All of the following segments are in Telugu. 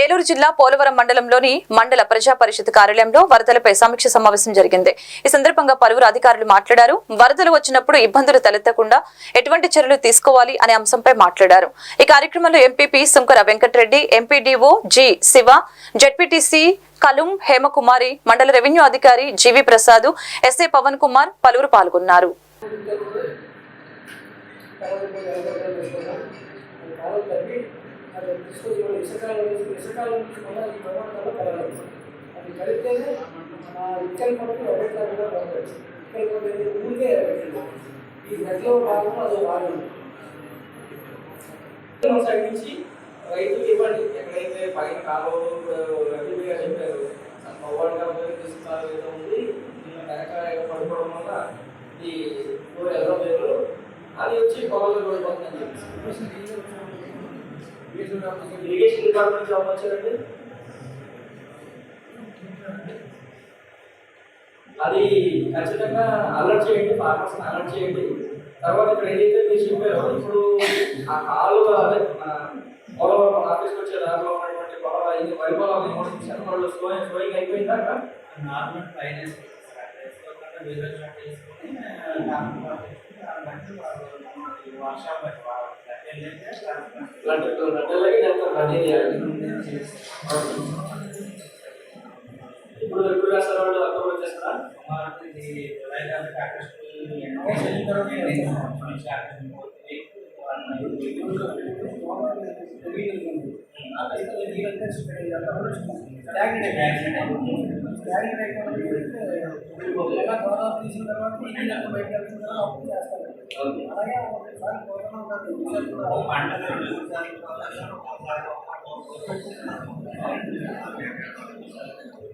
ఏలూరు జిల్లా పోలవరం మండలంలోని మండల ప్రజా పరిషత్ కార్యాలయంలో వరదలపై సమీక్ష సమావేశం జరిగింది. ఈ సందర్భంగా పలువురు అధికారులు మాట్లాడారు. వరదలు వచ్చినప్పుడు ఇబ్బందులు తలెత్తకుండా ఎటువంటి చర్యలు తీసుకోవాలి అనే అంశంపై మాట్లాడారు. ఈ కార్యక్రమంలో MPP Sunkara Venkata Reddy MPDO G Shiva ZPTC Kalum Hemakumari మండల రెవెన్యూ అధికారి G V Prasad S A Pavan Kumar పలువురు పాల్గొన్నారు. అది తీసుకొచ్చి మనం ఇసుకాలం వేసి ఇసుకాలం నుంచి మళ్ళీ ఈ పర్వతాల్లో కలగాలి అది కలిగితేనే ఆ ఇక్కల పనులు ఎవరికైనా కూడా పడతాయి ఇక్కల పనులు ఊరికే ఈ గదిలో భాగం అది భాగం. కొనసాగించి రైతులు ఇవ్వండి. ఎక్కడైతే పైన కాలువలు రవి చెప్పారు. పవ్వాడుగా ఉపయోగిస్తున్నారు ఏదో ఉంది. దీని వెనక పడిపోవడం వల్ల ఈ ఊరు ఎలా లేదు అది వచ్చి పొలంలో పడిపోతుందని చెప్పేసి. ఇరిగేషన్ డిపార్ట్మెంట్ జాబ్ వచ్చారండి? అది ఖచ్చితంగా అలర్ట్ చేయండి ఫార్మర్స్ అలర్ట్ చేయండి. తర్వాత ఇక్కడ ఏదైతే మీరు చెప్పారో ఇప్పుడు ఆ కాలువ అదే మన ఆఫీస్కి వచ్చే దాంట్లో ఉన్నటువంటి పొలం అయింది వరి పొలం ఏమో వాళ్ళు స్లో స్లోయింగ్ అయిపోయిందా అక్కడ? నార్మల్ ఫైనాన్స్ వేసుకోకుండా వేరే చోట వేసుకొని నార్మల్ దాన్ని బట్టి ఇప్పుడు ఎప్పుడు వేస్తారు వాళ్ళు అక్కడ వచ్చేస్తారా తీసిన తర్వాత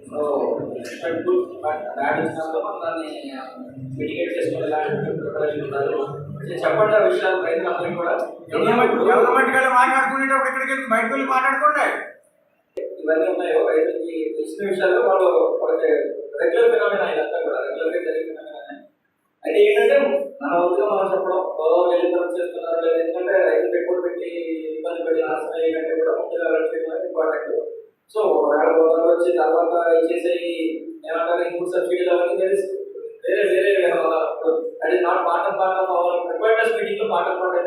సో ఇప్పుడు బ్యాడ్ వచ్చినప్పుడు మనం దాన్ని మిటిగేట్ చేసుకునే చెప్పండి ఆ విషయాలు రైతులందరికీ కూడా. గవర్నమెంట్ గారు మాట్లాడుకునేటప్పుడు ఇక్కడికి వెళ్ళి బయటకు వెళ్ళి మాట్లాడుకోండి. ఇవన్నీ ఉన్నాయో? రైతులకి తెలిసిన విషయాలు వాళ్ళు వాళ్ళకి రెగ్యులర్ ఫినామినా ఇదంతా కూడా రెగ్యులర్ మన మనం చెప్పడం గోదావరి వెళ్ళిన తర్వాత చేస్తున్నారు లేదు. ఎందుకంటే రైతు పెట్టుబడి పెట్టి ఇబ్బంది పెట్టి నాశనం అయ్యేటంటే కూడా ముందుగా చేయడం అనేది ఇంపార్టెంట్. సో ఒకవేళ గోదావరి వచ్చి తర్వాత ఇచ్చేసే ఏమంటారు ఇన్పుట్ సబ్సిడీలు అవన్నీ తెలుసు వేరే వేరే that not part of part of our preparedness meeting part of part